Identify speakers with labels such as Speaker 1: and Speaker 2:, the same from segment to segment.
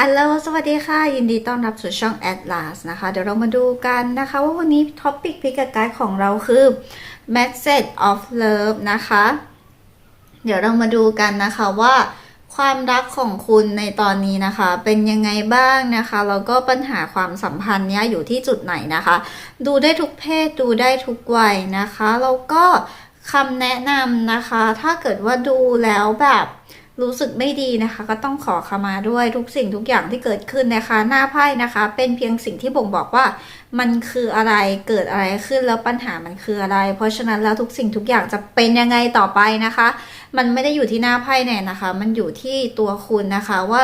Speaker 1: อัลโหลสวัสดีค่ะ ยินดีต้อนรับสู่ช่อง Atlas นะคะ เดี๋ยวเรามาดูกันนะคะว่าวันนี้ท็อปิกพิกไกด์ของเราคือ Message of Love นะคะ เดี๋ยวเรามาดูกันนะคะว่า ความรักของคุณในตอนนี้นะคะ เป็นยังไงบ้างนะคะ แล้วก็ปัญหาความสัมพันธ์เนี้ยอยู่ที่จุดไหนนะคะ ดูได้ทุกเพศดูได้ทุกวัยนะคะ แล้วก็คำแนะนำนะคะ ถ้าเกิดว่าดูแล้วแบบ รู้สึกไม่ดีนะคะ ก็ต้องขอขมาด้วยทุกสิ่งทุกอย่างที่เกิดขึ้นนะคะ หน้าไพ่นะคะ เป็นเพียงสิ่งที่บ่งบอกว่า มันคืออะไรเกิดอะไรขึ้นแล้วปัญหามันคืออะไร เพราะฉะนั้นแล้วทุกสิ่งทุกอย่างจะเป็นยังไงต่อไปนะคะ มันไม่ได้อยู่ที่หน้าไพ่แน่นะคะ มันอยู่ที่ตัวคุณนะคะว่า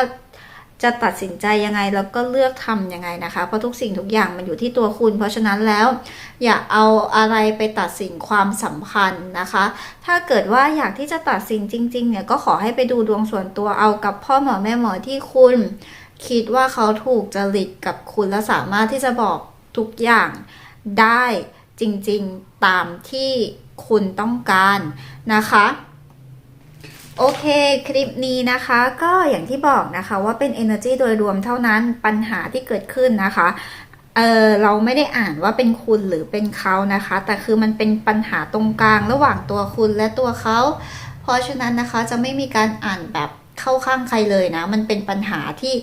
Speaker 1: จะตัดสินใจยังไงแล้วก็เลือกทำยังไงนะคะ เพราะทุกสิ่งทุกอย่างมันอยู่ที่ตัวคุณ เพราะฉะนั้นแล้วอย่าเอาอะไรไปตัดสินความสัมพันธ์นะคะ ถ้าเกิดว่าอยากที่จะตัดสินจริง ๆ เนี่ยก็ขอให้ไปดูดวงส่วนตัวเอากับพ่อหมอแม่หมอที่คุณ คิดว่าเขาถูกจริตกับคุณและสามารถที่จะบอกทุกอย่างได้จริง ๆ ตามที่คุณต้องการนะคะ โอเค คลิปนี้นะคะก็อย่างที่บอกนะคะว่าเป็น energy โดยรวมเท่านั้นปัญหาที่เกิดขึ้นนะคะเออเราไม่ได้อ่านว่าเป็นคุณหรือเป็นเขานะคะ แต่คือมันเป็นปัญหาตรงกลางระหว่างตัวคุณและตัวเขา เพราะฉะนั้นนะคะจะไม่มีการอ่านแบบเข้าข้างใครเลยนะ มันเป็นปัญหาที่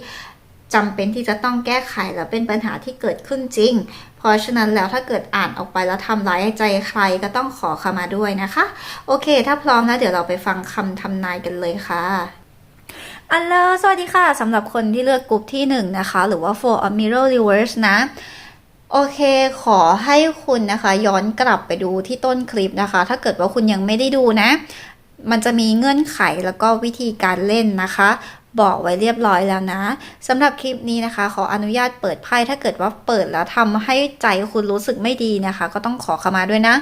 Speaker 1: จำเป็นที่จะต้องแก้ไขและเป็นปัญหาที่เกิดขึ้นจริง เพราะฉะนั้นแล้วถ้าเกิดอ่านออกไปแล้วทำร้ายใจใครก็ต้องขอขมาด้วยนะคะ โอเค ถ้าพร้อมแล้วเดี๋ยวเราไปฟังคำทำนายกันเลยค่ะอัลโหลสวัสดีค่ะสำหรับคนที่เลือกกลุ่มที่หนึ่งนะคะ หรือว่า for a mirror reverse นะ โอเค ขอให้คุณนะคะ ย้อนกลับไปดูที่ต้นคลิปนะคะ ถ้าเกิดว่าคุณยังไม่ได้ดูนะ มันจะมีเงื่อนไขแล้วก็วิธีการเล่นนะคะ บอกไว้เรียบร้อยแล้วนะสำหรับคลิปนี้นะคะ ขออนุญาตเปิดไพ่ถ้าเกิดว่าเปิดแล้วทำให้ใจคุณรู้สึกไม่ดีนะคะ ก็ต้องขอขมาด้วยนะ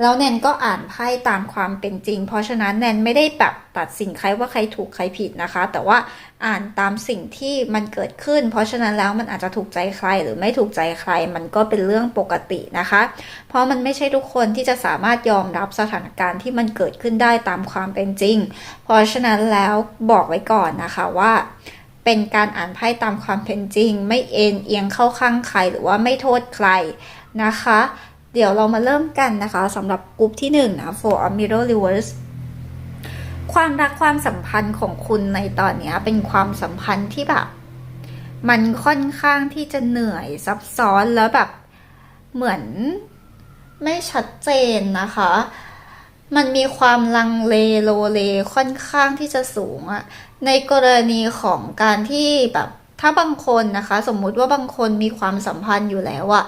Speaker 1: แล้วแนนก็อ่านไพ่ตามความเป็นจริง เพราะฉะนั้นแนนไม่ได้แบบ ตัดสินใครว่าใครถูกใครผิดนะคะ แต่ว่าอ่านตามสิ่งที่มันเกิดขึ้น เพราะฉะนั้นแล้วมันอาจจะถูกใจใครหรือไม่ถูกใจใคร มันก็เป็นเรื่องปกตินะคะ เพราะมันไม่ใช่ทุกคนที่จะสามารถยอมรับสถานการณ์ที่มันเกิดขึ้นได้ตามความเป็นจริง เพราะฉะนั้นแล้วบอกไว้ก่อนนะคะว่าเป็นการอ่านไพ่ตามความเป็นจริง ไม่เอ็นเอียงเข้าข้างใครหรือว่าไม่โทษใครนะคะ เดี๋ยวเรามาเริ่มกันนะคะสำหรับกลุ่มที่1นะ for a mirror reverse ความรักความสัมพันธ์ของคุณในตอนนี้เป็นความสัมพันธ์ที่แบบ มันค่อนข้างที่จะเหนื่อยซับซ้อนแล้วแบบเหมือนไม่ชัดเจนนะคะ มันมีความลังเลโลเลค่อนข้างที่จะสูงอะในกรณีของการที่แบบถ้าบางคนนะคะ สมมุติว่าบางคนมีความสัมพันธ์อยู่แล้วอะ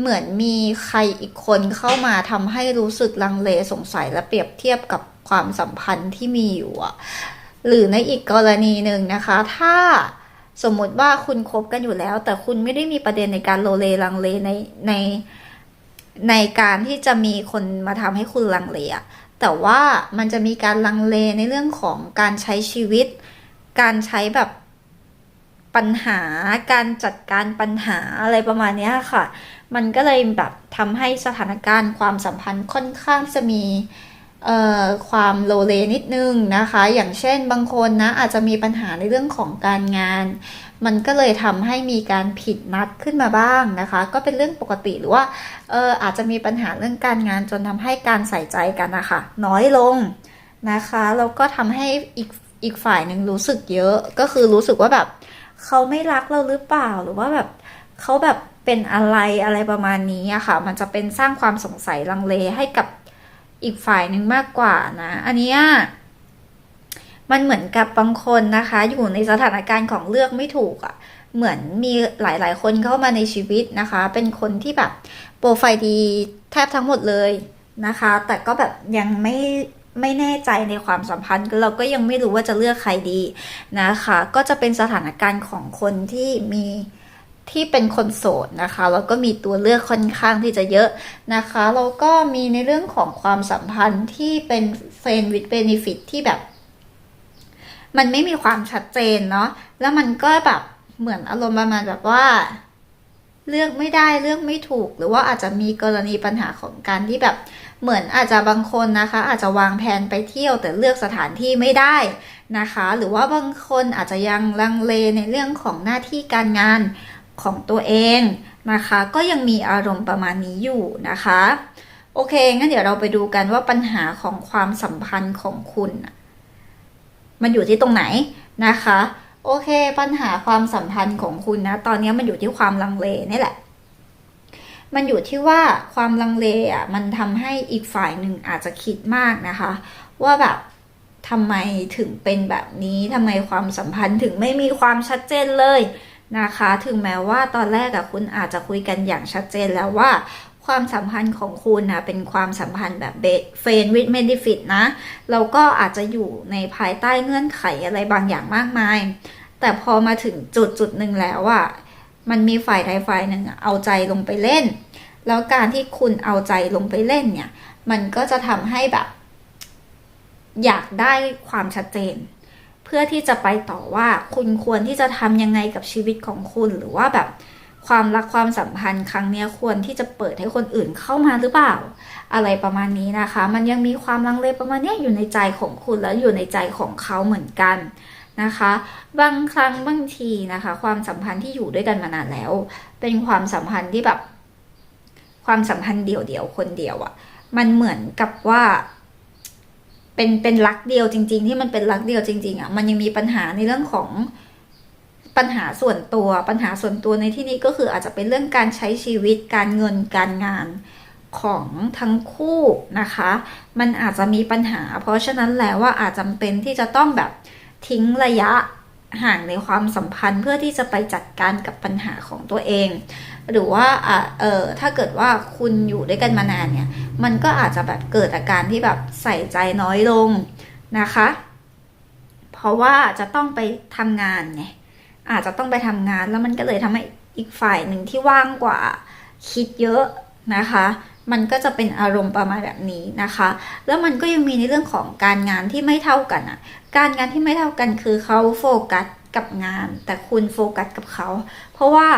Speaker 1: เหมือนมีใครอีกคนเข้ามาทำให้รู้สึกลังเลสงสัยและเปรียบเทียบกับ ความสัมพันธ์ที่มีอยู่อะหรือในอีกกรณีหนึ่งนะคะ ถ้าสมมุติว่าคุณคบกันอยู่แล้ว แต่คุณไม่ได้มีประเด็นในการโลเลลังเลในในในการที่จะมีคนมาทำให้คุณลังเลอะแต่ว่ามันจะมีการลังเลในเรื่องของการใช้ชีวิต การใช้แบบปัญหา การจัดการปัญหาอะไรประมาณนี้ค่ะ มันก็เลยแบบทำให้สถานการณ์ความสัมพันธ์ค่อนข้างจะมี ความโลเลนิดนึงนะคะ อย่างเช่นบางคนนะอาจจะมีปัญหาในเรื่องของการงาน มันก็เลยทำให้มีการผิดนัดขึ้นมาบ้างนะคะ ก็เป็นเรื่องปกติหรือว่าอออาจจะมีปัญหาเรื่องการงานจนทำให้การใส่ใจกันนะคะน้อยลงนะคะแล้วก็ทำให้อีกอีกฝ่ายหนึ่งรู้สึกเยอะก็คือรู้สึกว่าแบบเขาไม่รักเราหรือเปล่าหรือว่าแบบเขาแบบเป็นอะไรอะไรประมาณนี้อะค่ะ มันจะเป็นสร้างความสงสัยลังเลให้กับ อีกฝ่ายหนึ่งมากกว่านะ อันนี้มันเหมือนกับบางคนนะคะ อยู่ในสถานการณ์ของเลือกไม่ถูกอะ่ะ เหมือนมีหลาย ๆ คนเข้ามาในชีวิตนะคะ เป็นคนที่แบบโปรไฟล์ดีแทบทั้งหมดเลยนะคะ แต่ก็แบบยังไม่ไม่แน่ใจในความสัมพันธ์เราก็ยังไม่รู้ว่าจะเลือกใครดีนะคะ ก็จะเป็นสถานการณ์ของคนที่มี ที่เป็นคนโสดนะคะแล้วก็มีตัวเลือกค่อนข้างที่จะเยอะนะคะแล้วก็มีในเรื่องของความสัมพันธ์ที่เป็นเฟรนด์วิดเบนฟิตที่แบบ มันไม่มีความชัดเจนเนาะแล้วมันก็แบบเหมือนอารมณ์ประมาณแบบว่า เลือกไม่ได้เลือกไม่ถูก หรือว่าอาจจะมีกรณีปัญหาของการที่แบบ เหมือนอาจจะบางคนนะคะ อาจจะวางแผนไปเที่ยวแต่เลือกสถานที่ไม่ได้นะคะ หรือว่าบางคนอาจจะยังลังเลในเรื่องของหน้าที่การงาน ของตัวเองนะคะ ก็ยังมีอารมณ์ประมาณนี้อยู่นะคะ โอเคงั้นเดี๋ยวเราไปดูกันว่าปัญหาของความสัมพันธ์ของคุณ มันอยู่ที่ตรงไหนนะคะ โอเค ปัญหาความสัมพันธ์ของคุณนะ ตอนนี้มันอยู่ที่ความลังเลนี่แหละ มันอยู่ที่ว่าความลังเลอะมันทำให้อีกฝ่ายหนึ่งอาจจะคิดมากนะคะ ว่าแบบทำไมถึงเป็นแบบนี้ทำไมความสัมพันธ์ถึงไม่มีความชัดเจนเลย นะคะ ถึงแม้ว่าตอนแรกอะคุณอาจจะคุยกันอย่างชัดเจนแล้วว่าความสัมพันธ์ของคุณนะเป็นความสัมพันธ์แบบเฟนวิดเมดิฟิตนะเราก็อาจจะอยู่ในภายใต้เงื่อนไขอะไรบางอย่างมากมาย แต่พอมาถึงจุดจุดหนึ่งแล้วอะมันมีฝ่ายใดฝ่ายหนึ่งเอาใจลงไปเล่น แล้วการที่คุณเอาใจลงไปเล่นเนี่ย มันก็จะทำให้แบบ อยากได้ความชัดเจน เพื่อที่จะไปต่อว่าคุณควรที่จะทำยังไงกับชีวิตของคุณ หรือว่าแบบความรักความสัมพันธ์ครั้งนี้ควรที่จะเปิดให้คนอื่นเข้ามาหรือเปล่า อะไรประมาณนี้นะคะ มันยังมีความลังเลประมาณนี้อยู่ในใจของคุณแล้วอยู่ในใจของเขาเหมือนกันนะคะ บางครั้งบางทีนะคะ ความสัมพันธ์ที่อยู่ด้วยกันมานานแล้ว เป็นความสัมพันธ์ที่แบบ ความสัมพันธ์เดี่ยวๆคนเดียวอะ่ะ มันเหมือนกับว่า เป็นเป็นรักเดียวจริง ๆ ที่มันเป็นรักเดียวจริง ๆอะ่ะมันยังมีปัญหาในเรื่องของปัญหาส่วนตัว ปัญหาส่วนตัวในที่นี้ก็คืออาจจะเป็นเรื่องการใช้ชีวิตการเงินการงานของทั้งคู่นะคะ มันอาจจะมีปัญหา เพราะฉะนั้นแล้วว่าอาจจำเป็นที่จะต้องแบบทิ้งระยะ ห่างในความสัมพันธ์เพื่อที่จะไปจัดการกับปัญหาของตัวเอง หรือว่าอเออถ้าเกิดว่าคุณอยู่ด้วยกันมานานเนี่ย มันก็อาจจะแบบเกิดอาการที่แบบใส่ใจน้อยลงนะคะ เพราะว่าจะต้องไปทำงานไงอาจจะต้องไปทำงานแล้วมันก็เลยทำให้อีกฝ่ายหนึ่งที่ว่างกว่าคิดเยอะนะคะ มันก็จะเป็นอารมณ์ประมาณแบบนี้นะคะ แล้วมันก็ยังมีในเรื่องของการงานที่ไม่เท่ากันอะ การงานที่ไม่เท่ากันคือเขาโฟกัสกับงาน แต่คุณโฟกัสกับเขา เพราะว่า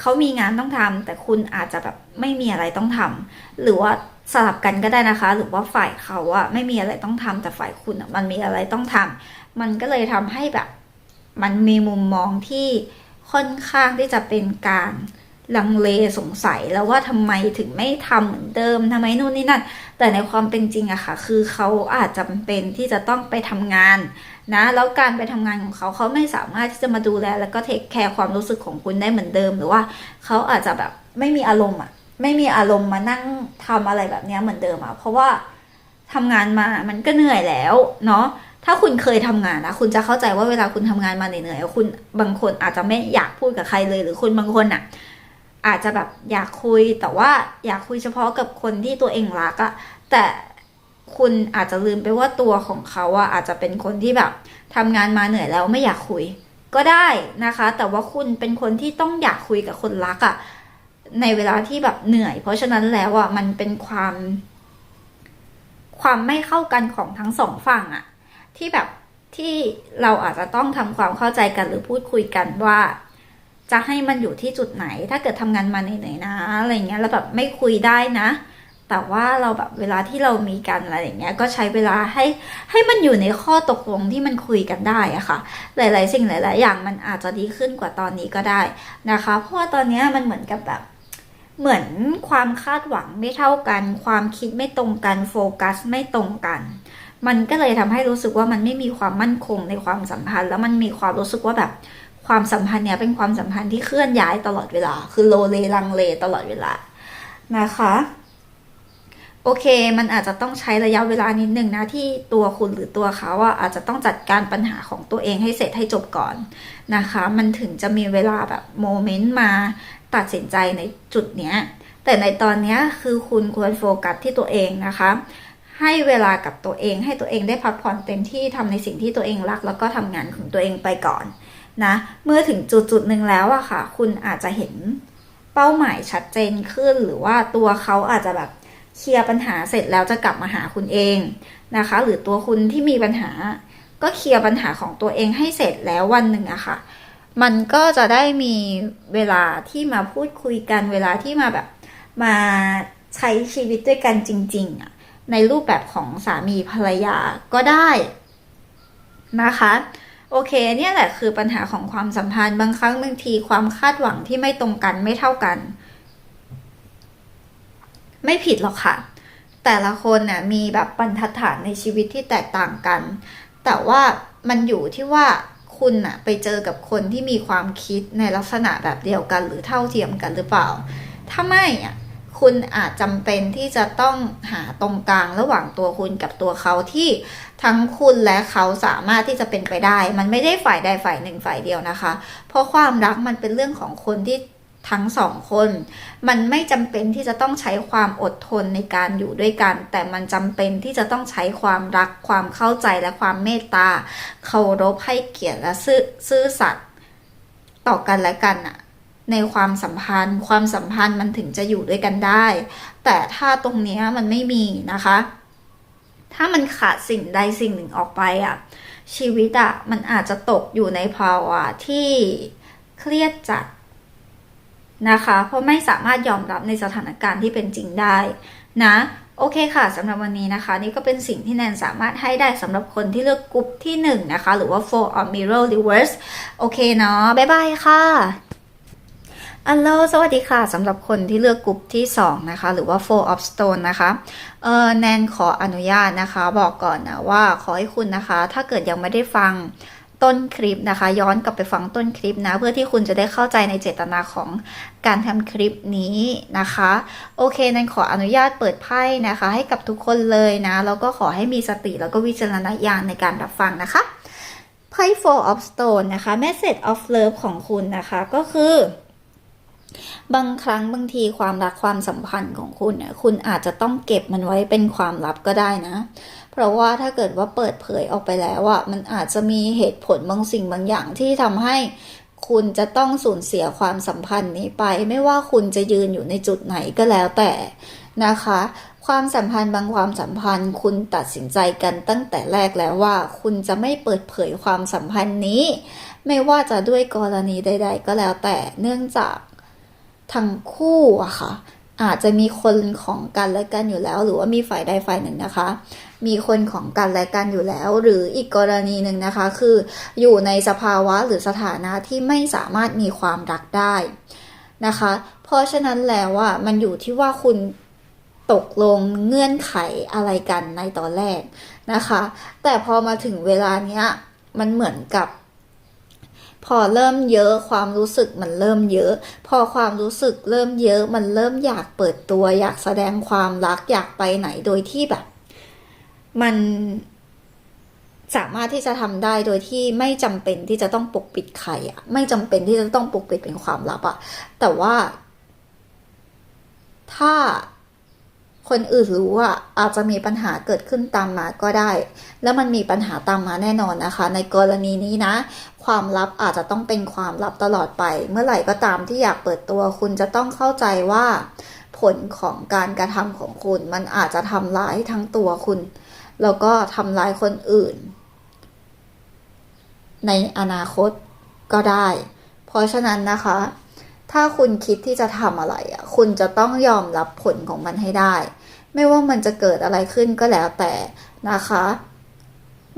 Speaker 1: เขามีงานต้องทำแต่คุณอาจจะแบบไม่มีอะไรต้องทำหรือว่าสลับกันก็ได้นะคะ หรือว่าฝ่ายเขาอะไม่มีอะไรต้องทำแต่ฝ่ายคุณอะมันมีอะไรต้องทำมันก็เลยทำให้แบบ มันมีมุมมองที่ค่อนข้างที่จะเป็นการ ลังเลสงสัยแล้วว่าทำไมถึงไม่ทำเหมือนเดิมทำไมนู่นนี่นั่น แต่ในความเป็นจริงอะค่ะ คือเขาอาจจำเป็นที่จะต้องไปทำงานนะแล้วการไปทำงานของเขาเขาไม่สามารถที่จะมาดูแล แล้วก็เทคแคร์ความรู้สึกของคุณได้เหมือนเดิม หรือว่าเขาอาจจะแบบไม่มีอารมณ์อะไม่มีอารมณ์มานั่งทำอะไรแบบนี้เหมือนเดิมอะเพราะว่าทำงานมามันก็เหนื่อยแล้วเนาะถ้าคุณเคยทำงานนะคุณจะเข้าใจว่าเวลาคุณทำงานมาเหนื่อยๆคุณบางคนอาจจะไม่อยากพูดกับใครเลย หรือคุณบางคนอะ อาจจะแบบอยากคุยแต่ว่าอยากคุยเฉพาะกับคนที่ตัวเองรักอะแต่คุณอาจจะลืมไปว่าตัวของเขาอะอาจจะเป็นคนที่แบบทำงานมาเหนื่อยแล้วไม่อยากคุย ก็ได้นะคะ แต่ว่าคุณเป็นคนที่ต้องอยากคุยกับคนรักอะในเวลาที่แบบเหนื่อย เพราะฉะนั้นแล้วอะมันเป็นความ ความไม่เข้ากันของทั้งสองฝั่งอะที่แบบที่เราอาจจะต้องทำความเข้าใจกันหรือพูดคุยกันว่า จะให้มันอยู่ที่จุดไหน ถ้าเกิดทำงานมาเหนื่อยๆนะอะไรเงี้ยแล้วแบบไม่คุยได้นะ แต่ว่าเราแบบเวลาที่เรามีกันอะไรอย่างเงี้ยก็ใช้เวลาให้ให้มันอยู่ในข้อตกลงที่มันคุยกันได้อะค่ะ หลาย ๆ สิ่งหลาย ๆ อย่างมันอาจจะดีขึ้นกว่าตอนนี้ก็ได้นะคะ เพราะว่าตอนนี้มันเหมือนกับแบบเหมือนความคาดหวังไม่เท่ากัน ความคิดไม่ตรงกันโฟกัสไม่ตรงกัน มันก็เลยทำให้รู้สึกว่ามันไม่มีความมั่นคงในความสัมพันธ์ แล้วมันมีความรู้สึกว่าแบบ ความสัมพันธ์เนี้ยเป็นความสัมพันธ์ที่เคลื่อนย้ายตลอดเวลา คือโลเลลังเลตลอดเวลานะคะ โอเค มันอาจจะต้องใช้ระยะเวลานิดนึงนะที่ตัวคุณหรือตัวเขาอะอาจจะต้องจัดการปัญหาของตัวเองให้เสร็จให้จบก่อนนะคะ มันถึงจะมีเวลาแบบโมเมนต์มาตัดสินใจในจุดเนี้ย แต่ในตอนนี้คือคุณควรโฟกัสที่ตัวเองนะคะ ให้เวลากับตัวเองให้ตัวเองได้พักผ่อนเต็มที่ทำในสิ่งที่ตัวเองรัก แล้วก็ทำงานของตัวเองไปก่อน นะ เมื่อถึงจุดจุดหนึ่งแล้วอะค่ะ คุณอาจจะเห็นเป้าหมายชัดเจนขึ้น หรือว่าตัวเขาอาจจะแบบเคลียร์ปัญหาเสร็จแล้วจะกลับมาหาคุณเองนะคะ หรือตัวคุณที่มีปัญหา ก็เคลียร์ปัญหาของตัวเองให้เสร็จแล้ววันหนึ่งอะค่ะ มันก็จะได้มีเวลาที่มาพูดคุยกันเวลาที่มาแบบมาใช้ชีวิตด้วยกันจริงๆอะในรูปแบบของสามีภรรยาก็ได้นะคะ โอเคเนี่ยแหละคือปัญหาของความสัมพันธ์บางครั้งบางทีความคาดหวังที่ไม่ตรงกันไม่เท่ากัน ไม่ผิดหรอกค่ะ แต่ละคนน่ะมีแบบบรรทัดฐานในชีวิตที่แตกต่างกัน แต่ว่ามันอยู่ที่ว่าคุณน่ะไปเจอกับคนที่มีความคิดในลักษณะแบบเดียวกัน หรือเท่าเทียมกันหรือเปล่า ถ้าไม่อะ คุณอาจจำเป็นที่จะต้องหาตรงกลางระหว่างตัวคุณกับตัวเขาที่ทั้งคุณและเขาสามารถที่จะเป็นไปได้ มันไม่ได้ฝ่ายใดฝ่ายหนึ่งฝ่ายเดียวนะคะ เพราะความรักมันเป็นเรื่องของคนที่ทั้งสองคน มันไม่จำเป็นที่จะต้องใช้ความอดทนในการอยู่ด้วยกัน แต่มันจำเป็นที่จะต้องใช้ความรักความเข้าใจและความเมตตาเคารพให้เกียรติและซื่อซื่อสัตย์ต่อกันและกันอะ ในความสัมพันธ์ ความสัมพันธ์มันถึงจะอยู่ด้วยกันได้ แต่ถ้าตรงนี้มันไม่มีนะคะ ถ้ามันขาดสิ่งใดสิ่งหนึ่งออกไปอะชีวิตอะมันอาจจะตกอยู่ในภาวะที่เครียดจัดนะคะ เพราะไม่สามารถยอมรับในสถานการณ์ที่เป็นจริงได้นะโอเคค่ะสำหรับวันนี้นะคะ นี่ก็เป็นสิ่งที่แนนสามารถให้ได้สำหรับคนที่เลือกกรุ๊ปที่ 1 นะคะ หรือว่า four of mirror reverse โอเคเนาะบ๊ายบายค่ะ อัลโลสวัสดีค่ะสำหรับคนที่เลือกกลุ่มที่ 2 นะคะ หรือว่า four of stone นะคะ เออแนนขออนุญาตนะคะ บอกก่อนนะว่าขอให้คุณนะคะ ถ้าเกิดยังไม่ได้ฟังต้นคลิปนะคะ ย้อนกลับไปฟังต้นคลิปนะ เพื่อที่คุณจะได้เข้าใจในเจตนาของการทำคลิปนี้นะคะ โอเคแนนขออนุญาตเปิดไพ่นะคะ ให้กับทุกคนเลยนะ แล้วก็ขอให้มีสติแล้วก็วิจารณญาณในการรับฟังนะคะไพ่ four of stone นะคะ message of love ของคุณนะคะก็คือ บางครั้งบางทีความรักความสัมพันธ์ของคุณเนี่ยคุณอาจจะต้องเก็บมันไว้เป็นความลับก็ได้นะ เพราะว่าถ้าเกิดว่าเปิดเผยออกไปแล้วอะมันอาจจะมีเหตุผลบางสิ่งบางอย่างที่ทำให้คุณจะต้องสูญเสียความสัมพันธ์นี้ไป ไม่ว่าคุณจะยืนอยู่ในจุดไหนก็แล้วแต่นะคะ ความสัมพันธ์บางความสัมพันธ์ คุณตัดสินใจกันตั้งแต่แรกแล้วว่า คุณจะไม่เปิดเผยความสัมพันธ์นี้ ไม่ว่าจะด้วยกรณีใด ๆ ก็แล้วแต่เนื่องจาก ทั้งคู่อะค่ะ อาจจะมีคนของกันและกันอยู่แล้ว หรือว่ามีฝ่ายใดฝ่ายหนึ่งนะคะ มีคนของกันและกันอยู่แล้ว หรืออีกกรณีหนึ่งนะคะ คืออยู่ในสภาวะหรือสถานะที่ไม่สามารถมีความรักได้นะคะ เพราะฉะนั้นแล้วอะมันอยู่ที่ว่าคุณตกลงเงื่อนไขอะไรกันในตอนแรกนะคะ แต่พอมาถึงเวลาเนี้ยมันเหมือนกับ พอเริ่มเยอะความรู้สึกมันเริ่มเยอะ พอความรู้สึกเริ่มเยอะมันเริ่มอยากเปิดตัว อยากแสดงความรักอยากไปไหนโดยที่แบบ มันสามารถที่จะทำได้โดยที่ไม่จำเป็นที่จะต้องปกปิดใครอะไม่จำเป็นที่จะต้องปกปิดเป็นความลับอะแต่ว่า ถ้า คนอื่นรู้อะอาจจะมีปัญหาเกิดขึ้นตามมาก็ได้ แล้วมันมีปัญหาตามมาแน่นอนนะคะ ในกรณีนี้นะ ความลับอาจจะต้องเป็นความลับตลอดไป เมื่อไหร่ก็ตามที่อยากเปิดตัวคุณจะต้องเข้าใจว่า ผลของการกระทำของคุณมันอาจจะทำร้ายทั้งตัวคุณ แล้วก็ทำร้ายคนอื่น ในอนาคตก็ได้ เพราะฉะนั้นนะคะถ้าคุณคิดที่จะทำอะไรอะ คุณจะต้องยอมรับผลของมันให้ได้ ไม่ว่ามันจะเกิดอะไรขึ้นก็แล้วแต่นะคะ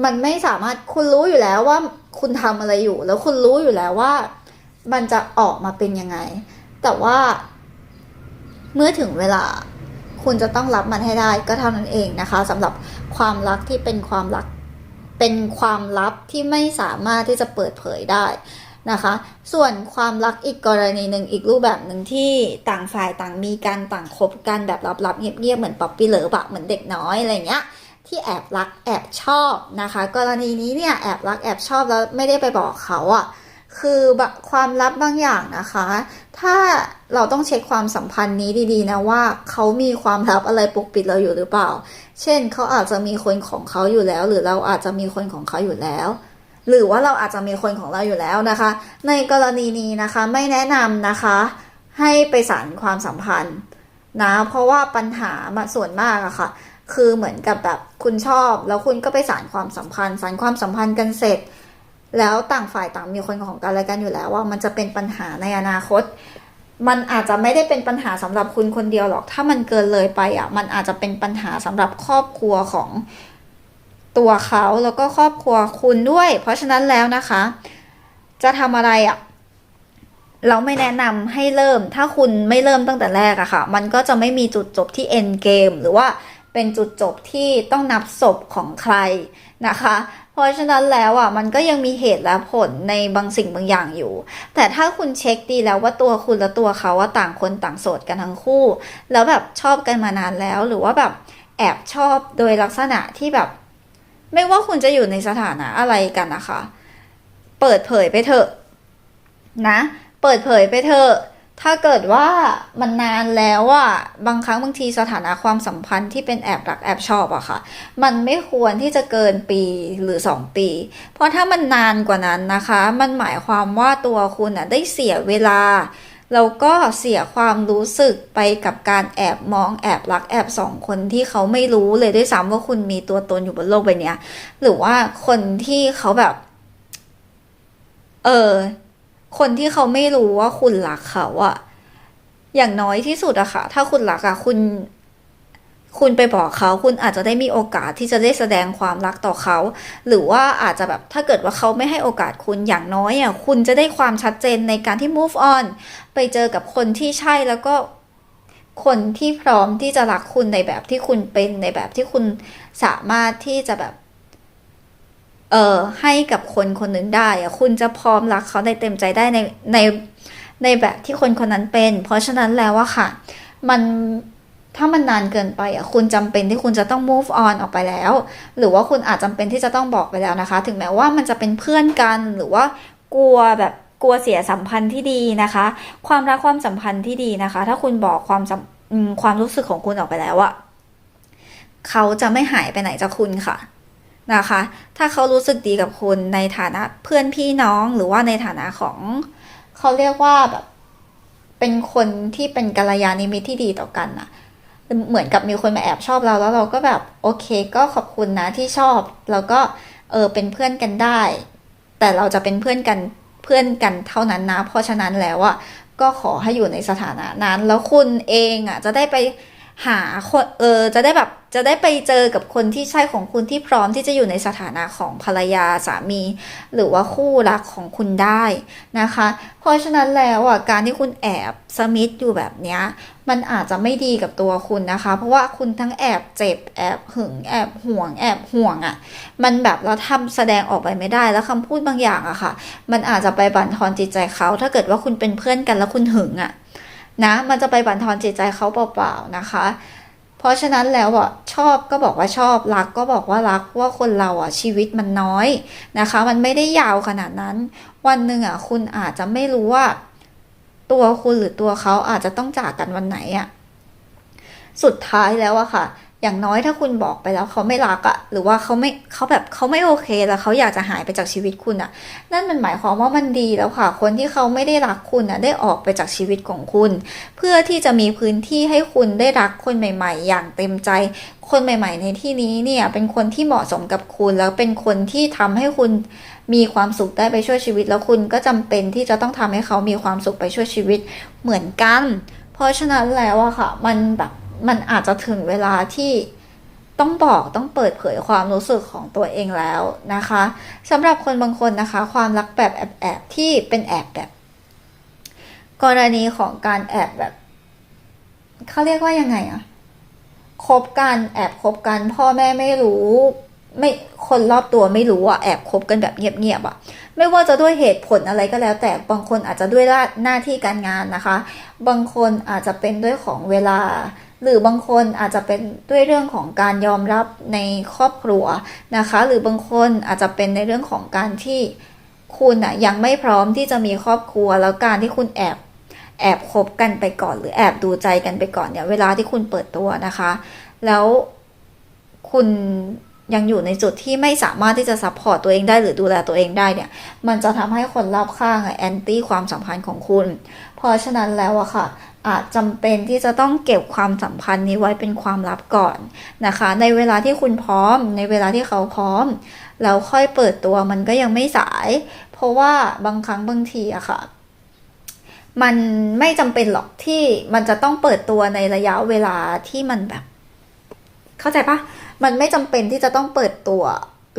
Speaker 1: มันไม่สามารถคุณรู้อยู่แล้วว่าคุณทำอะไรอยู่ แล้วคุณรู้อยู่แล้วว่า มันจะออกมาเป็นยังไง แต่ว่า เมื่อถึงเวลา คุณจะต้องรับมันให้ได้ก็เท่านั้นเองนะคะสำหรับความรักที่เป็นความรักเป็นความลับที่ไม่สามารถที่จะเปิดเผยได้ นะคะ ส่วนความรักอีกกรณีหนึ่งอีกรูปแบบหนึ่งที่ต่างฝ่ายต่างมีกันต่างคบกันแบบลับๆเงียบๆเหมือนป๊อปปี้เลิฟอะเหมือนเด็กน้อยอะไรเงี้ยที่แอบรักแอบชอบนะคะ กรณีนี้เนี่ยแอบรักแอบชอบแล้วไม่ได้ไปบอกเขาอะคือความลับบางอย่างนะคะ ถ้าเราต้องเช็คความสัมพันธ์นี้ดีๆนะว่าเขามีความลับอะไรปกปิดเราอยู่หรือเปล่า เช่นเขาอาจจะมีคนของเขาอยู่แล้ว หรือเราอาจจะมีคนของเขาอยู่แล้ว หรือว่าเราอาจจะมีคนของเราอยู่แล้วนะคะ ในกรณีนี้นะคะไม่แนะนำนะคะ ให้ไปสานความสัมพันธ์นะเพราะว่าปัญหามาส่วนมากอะค่ะ คือเหมือนกับแบบคุณชอบ แล้วคุณก็ไปสานความสัมพันธ์ สานความสัมพันธ์กันเสร็จ แล้วต่างฝ่ายต่างมีคนของกันและกันอยู่แล้ว ว่ามันจะเป็นปัญหาในอนาคต มันอาจจะไม่ได้เป็นปัญหาสำหรับคุณคนเดียวหรอก ถ้ามันเกินเลยไปอะมันอาจจะเป็นปัญหาสำหรับครอบครัวของ ตัวเขาแล้วก็ครอบครัวคุณด้วย เพราะฉะนั้นแล้วนะคะ จะทำอะไรอะ่ะเราไม่แนะนำให้เริ่ม ถ้าคุณไม่เริ่มตั้งแต่แรกอะค่ะ มันก็จะไม่มีจุดจบที่ end game หรือว่าเป็นจุดจบที่ต้องนับศพของใครนะคะ เพราะฉะนั้นแล้วอะมันก็ยังมีเหตุและผลในบางสิ่งบางอย่างอยู่ แต่ถ้าคุณเช็คดีแล้วว่าตัวคุณและตัวเขาว่าต่างคนต่างโสดกันทั้งคู่ แล้วแบบชอบกันมานานแล้ว หรือว่าแบบแอบชอบโดยลักษณะที่แบบ ไม่ว่าคุณจะอยู่ในสถานะอะไรกันนะคะ เปิดเผยไปเถอะนะ เปิดเผยไปเถอะ ถ้าเกิดว่ามันนานแล้วอะบางครั้งบางทีสถานะความสัมพันธ์ที่เป็นแอบรักแอบชอบอะค่ะ มันไม่ควรที่จะเกินปีหรือ 2 ปี เพราะถ้ามันนานกว่านั้นนะคะ มันหมายความว่าตัวคุณอะได้เสียเวลา แล้วก็เสียความรู้สึกไปกับการแอบมองแอบรักแอบสองคนที่เขาไม่รู้เลยด้วยซ้ำว่าคุณมีตัวตนอยู่บนโลกใบนี้หรือว่าคนที่เขาแบบ เออ คนที่เขาไม่รู้ว่าคุณรักเขาอะอย่างน้อยที่สุดอะค่ะ ถ้าคุณรักอะคุณ คุณไปบอกเขาคุณอาจจะได้มีโอกาสที่จะได้แสดงความรักต่อเขา หรือว่าอาจจะแบบถ้าเกิดว่าเขาไม่ให้โอกาสคุณอย่างน้อยอะคุณจะได้ความชัดเจนในการที่ move on ไปเจอกับคนที่ใช่แล้วก็คนที่พร้อมที่จะรักคุณในแบบที่คุณเป็นในแบบที่คุณสามารถที่จะแบบ เอ่อให้กับคนคนหนึ่งได้อะคุณจะพร้อมรักเขาได้เต็มใจได้ในในในแบบที่คนคนนั้นเป็น เพราะฉะนั้นแล้วอะค่ะ มัน ถ้ามันนานเกินไปอะคุณจำเป็นที่คุณจะต้อง move on ออกไปแล้ว หรือว่าคุณอาจจำเป็นที่จะต้องบอกไปแล้วนะคะ ถึงแม้ว่ามันจะเป็นเพื่อนกันหรือว่ากลัวแบบกลัวเสียสัมพันธ์ที่ดีนะคะ ความรักความสัมพันธ์ที่ดีนะคะ ถ้าคุณบอกความสัมความรู้สึกของคุณออกไปแล้วอะเขาจะไม่หายไปไหนจากคุณค่ะนะคะ ถ้าเขารู้สึกดีกับคุณในฐานะเพื่อนพี่น้องหรือว่าในฐานะของ เขาเรียกว่าแบบเป็นคนที่เป็นกัลยาณมิตรที่ดีต่อกันนะ เหมือนกับมีคนมาแอบชอบเราแล้วเราก็แบบโอเค ก็ขอบคุณนะที่ชอบแล้วก็เออเป็นเพื่อนกันได้ แต่เราจะเป็นเพื่อนกันเพื่อนกันเท่านั้นนะ เพราะฉะนั้นแล้วอะก็ขอให้อยู่ในสถานะนั้น แล้วคุณเองอะจะได้ไป หาคนเออจะได้แบบจะได้ไปเจอกับคนที่ใช่ของคุณที่พร้อมที่จะอยู่ในสถานะของภรรยาสามี หรือว่าคู่รักของคุณได้นะคะ เพราะฉะนั้นแล้วอะการที่คุณแอบสมิธอยู่แบบเนี้ยมันอาจจะไม่ดีกับตัวคุณนะคะ เพราะว่าคุณทั้งแอบเจ็บแอบหึงแอบห่วงแอบห่วงอะ่ะมันแบบเราทำแสดงออกไปไม่ได้แล้วคำพูดบางอย่างอะค่ะ มันอาจจะไปบั่นทอนจิตใจเขาถ้าเกิดว่าคุณเป็นเพื่อนกันแล้วคุณหึงอะ่ะ นะมันจะไปบั่นทอนจิตใจเขาเปล่าๆนะคะ เพราะฉะนั้นแล้วอะชอบก็บอกว่าชอบรักก็บอกว่ารักว่าคนเราอะชีวิตมันน้อยนะคะ มันไม่ได้ยาวขนาดนั้น วันหนึ่งอะคุณอาจจะไม่รู้ว่า ตัวคุณหรือตัวเขาอาจจะต้องจากกันวันไหนอะสุดท้ายแล้วอะค่ะ อย่างน้อยถ้าคุณบอกไปแล้วเขาไม่รักอะหรือว่าเขาไม่เขาแบบเขาไม่โอเคแล้วเขาอยากจะหายไปจากชีวิตคุณอะนั่นมันหมายความว่ามันดีแล้วค่ะ คนที่เขาไม่ได้รักคุณอะได้ออกไปจากชีวิตของคุณ เพื่อที่จะมีพื้นที่ให้คุณได้รักคนใหม่ ๆ อย่างเต็มใจ คนใหม่ ๆ ในที่นี้เนี่ยเป็นคนที่เหมาะสมกับคุณแล้วเป็นคนที่ทำให้คุณมีความสุขได้ไปช่วยชีวิต แล้วคุณก็จำเป็นที่จะต้องทำให้เขามีความสุขไปช่วยชีวิตเหมือนกัน เพราะฉะนั้นแล้วอะค่ะ มันแบบ มันอาจจะถึงเวลาที่ต้องบอกต้องเปิดเผยความรู้สึกของตัวเองแล้วนะคะสำหรับคนบางคนนะคะ ความรักแบบแอบๆที่เป็นแอบแบบ กรณีของการแอบแบบเขาเรียกว่ายังไงอะคบกันแอบคบกัน พ่อแม่ไม่รู้ไม่คนรอบตัวไม่รู้อะแอบคบกันแบบเงียบๆอะไม่ว่าจะด้วยเหตุผลอะไรก็แล้ว แต่บางคนอาจจะด้วยหน้าที่การงานนะคะ บางคนอาจจะเป็นด้วยของเวลา หรือบางคนอาจจะเป็นด้วยเรื่องของการยอมรับในครอบครัวนะคะ หรือบางคนอาจจะเป็นในเรื่องของการที่คุณอะยังไม่พร้อมที่จะมีครอบครัว แล้วการที่คุณแอบแอบคบกันไปก่อน หรือแอบดูใจกันไปก่อนเนี่ยเวลาที่คุณเปิดตัวนะคะ แล้วคุณยังอยู่ในจุดที่ไม่สามารถที่จะซัพพอร์ตตัวเองได้หรือดูแลตัวเองได้เนี่ย มันจะทำให้คนรอบข้างแอนตี้ความสัมพันธ์ของคุณ เพราะฉะนั้นแล้วอะค่ะ จจำเป็นที่จะต้องเก็บความสัมพันธ์นี้ไว้เป็นความลับก่อนนะคะ ในเวลาที่คุณพร้อม ในเวลาที่เขาพร้อมแล้วค่อยเปิดตัวมันก็ยังไม่สาย เพราะว่าบางครั้งบางทีอะค่ะ มันไม่จำเป็นหรอกที่มันจะต้องเปิดตัวในระยะเวลาที่มันแบบ เข้าใจปะมันไม่จำเป็นที่จะต้องเปิดตัว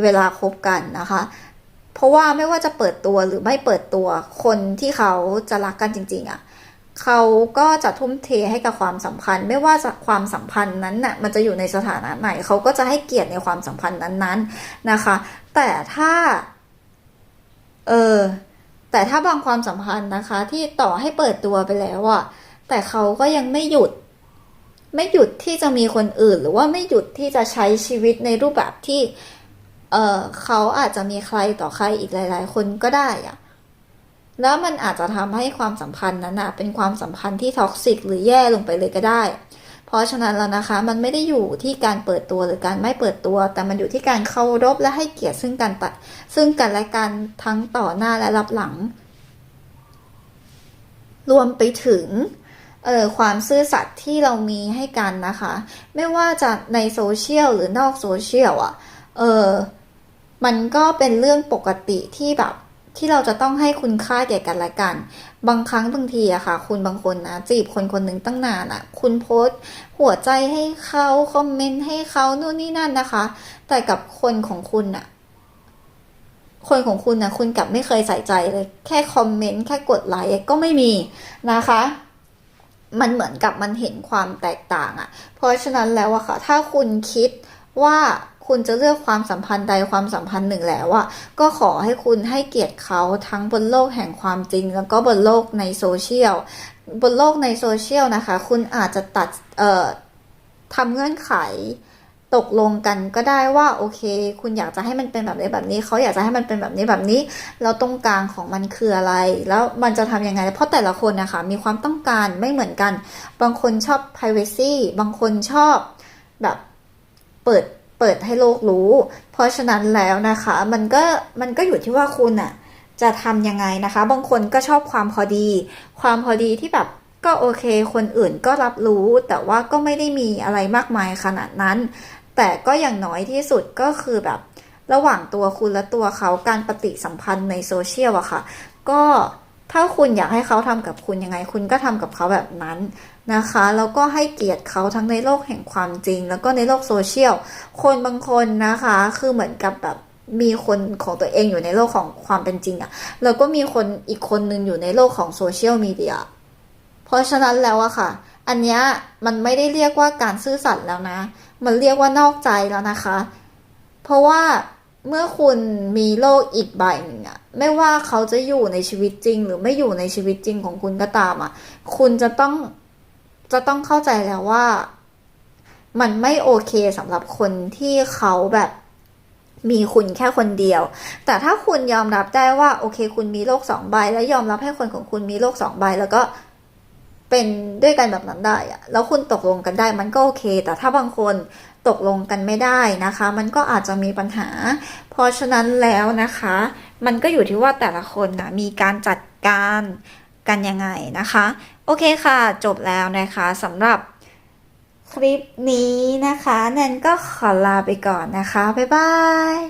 Speaker 1: เวลาคบกันนะคะเพราะว่าไม่ว่าจะเปิดตัวหรือไม่เปิดตัวคนที่เขาจะรักกันจริง ๆอะ่ะ เขาก็จะทุ่มเทให้กับความสัมพันธ์ ไม่ว่าจะความสัมพันธ์นั้นน่ะมันจะอยู่ในสถานะไหนเขาก็จะให้เกียรติในความสัมพันธ์นั้นๆนะคะ แต่ถ้า เออแต่ถ้าบางความสัมพันธ์นะคะ ที่ต่อให้เปิดตัวไปแล้วอะแต่เขาก็ยังไม่หยุด ไม่หยุดที่จะมีคนอื่น หรือว่าไม่หยุดที่จะใช้ชีวิตในรูปแบบที่ เออเขาอาจจะมีใครต่อใครอีกหลาย ๆ คนก็ได้อะ แล้วมันอาจจะทำให้ความสัมพันธ์นั้นนะเป็นความสัมพันธ์ที่ท็อกซิกหรือแย่ลงไปเลยก็ได้ เพราะฉะนั้นแล้วนะคะมันไม่ได้อยู่ที่การเปิดตัวหรือการไม่เปิดตัว แต่มันอยู่ที่การเคารพและให้เกียรติซึ่งกันตัดซึ่งกันและกันทั้งต่อหน้าและรับหลัง รวมไปถึงเอ่อความซื่อสัตย์ที่เรามีให้กันนะคะ ไม่ว่าจะในโซเชียลหรือนอกโซเชียลอะเออมันก็เป็นเรื่องปกติที่แบบ ที่เราจะต้องให้คุณค่าแก่กันและกัน บางครั้งบางทีอะค่ะ คุณบางคนนะจีบคนคนหนึ่งตั้งนานอะคุณโพสต์ หัวใจให้เขาคอมเมนต์ให้เขานู่นนี่นั่นนะคะ แต่กับคนของคุณอะคนของคุณนะคุณกลับไม่เคยใส่ใจเลย แค่คอมเมนต์แค่กดไลค์ก็ไม่มีนะคะ มันเหมือนกับมันเห็นความแตกต่างอะเพราะฉะนั้นแล้วอะค่ะ ถ้าคุณคิดว่า คุณจะเลือกความสัมพันธ์ใดความสัมพันธ์หนึ่งแล้วอะก็ขอให้คุณให้เกียรติเขาทั้งบนโลกแห่งความจริง แล้วก็บนโลกในโซเชียล บนโลกในโซเชียลนะคะ คุณอาจจะตัดเอ่อทำเงื่อนไขตกลงกันก็ได้ว่าโอเค คุณอยากจะให้มันเป็นแบบนี้แบบนี้เขาอยากจะให้มันเป็นแบบนี้แบบนี้แล้วตรงกลางของมันคืออะไร แล้วมันจะทำยังไง เพราะแต่ละคนนะคะมีความต้องการไม่เหมือนกัน บางคนชอบ privacy บางคนชอบแบบเปิด เปิดให้โลกรู้ เพราะฉะนั้นแล้วนะคะ มันก็มันก็อยู่ที่ว่าคุณอะจะทำยังไงนะคะ บางคนก็ชอบความพอดี ความพอดีที่แบบก็โอเค คนอื่นก็รับรู้ แต่ว่าก็ไม่ได้มีอะไรมากมายขนาดนั้น แต่ก็อย่างน้อยที่สุดก็คือแบบ ระหว่างตัวคุณและตัวเขาการปฏิสัมพันธ์ในโซเชียลอะค่ะ ก็ ถ้าคุณอยากให้เขาทำกับคุณยังไง คุณก็ทำกับเขาแบบนั้นนะคะ แล้วก็ให้เกียรติเขาทั้งในโลกแห่งความจริง แล้วก็ในโลกโซเชียล คนบางคนนะคะ คือเหมือนกับแบบมีคนของตัวเองอยู่ในโลกของความเป็นจริงอะแล้วก็มีคนอีกคนนึงอยู่ในโลกของโซเชียลมีเดีย เพราะฉะนั้นแล้วอะค่ะ อันเนี้ยมันไม่ได้เรียกว่าการซื่อสัตย์แล้วนะ มันเรียกว่านอกใจแล้วนะคะ เพราะว่าเมื่อคุณมีโลกอีกใบหนึ่งอะ ไม่ว่าเขาจะอยู่ในชีวิตจริง หรือไม่อยู่ในชีวิตจริงของคุณก็ตามอะคุณจะต้องจะต้องเข้าใจแล้วว่า มันไม่โอเคสำหรับคนที่เขาแบบมีคุณแค่คนเดียว แต่ถ้าคุณยอมรับได้ว่า โอเค คุณมีโลกสองใบ แล้วยอมรับให้คนของคุณมีโลกสองใบ แล้วก็เป็นด้วยกันแบบนั้นได้อะแล้วคุณตกลงกันได้ มันก็โอเค แต่ถ้าบางคนตกลงกันไม่ได้นะคะ มันก็อาจจะมีปัญหา เพราะฉะนั้นแล้วนะคะ มันก็อยู่ที่ว่าแต่ละคนนะมีการจัดการกันยังไงนะคะ โอเคค่ะ จบแล้วนะคะสำหรับคลิปนี้นะคะแนนก็ขอลาไปก่อนนะคะ บ๊ายบาย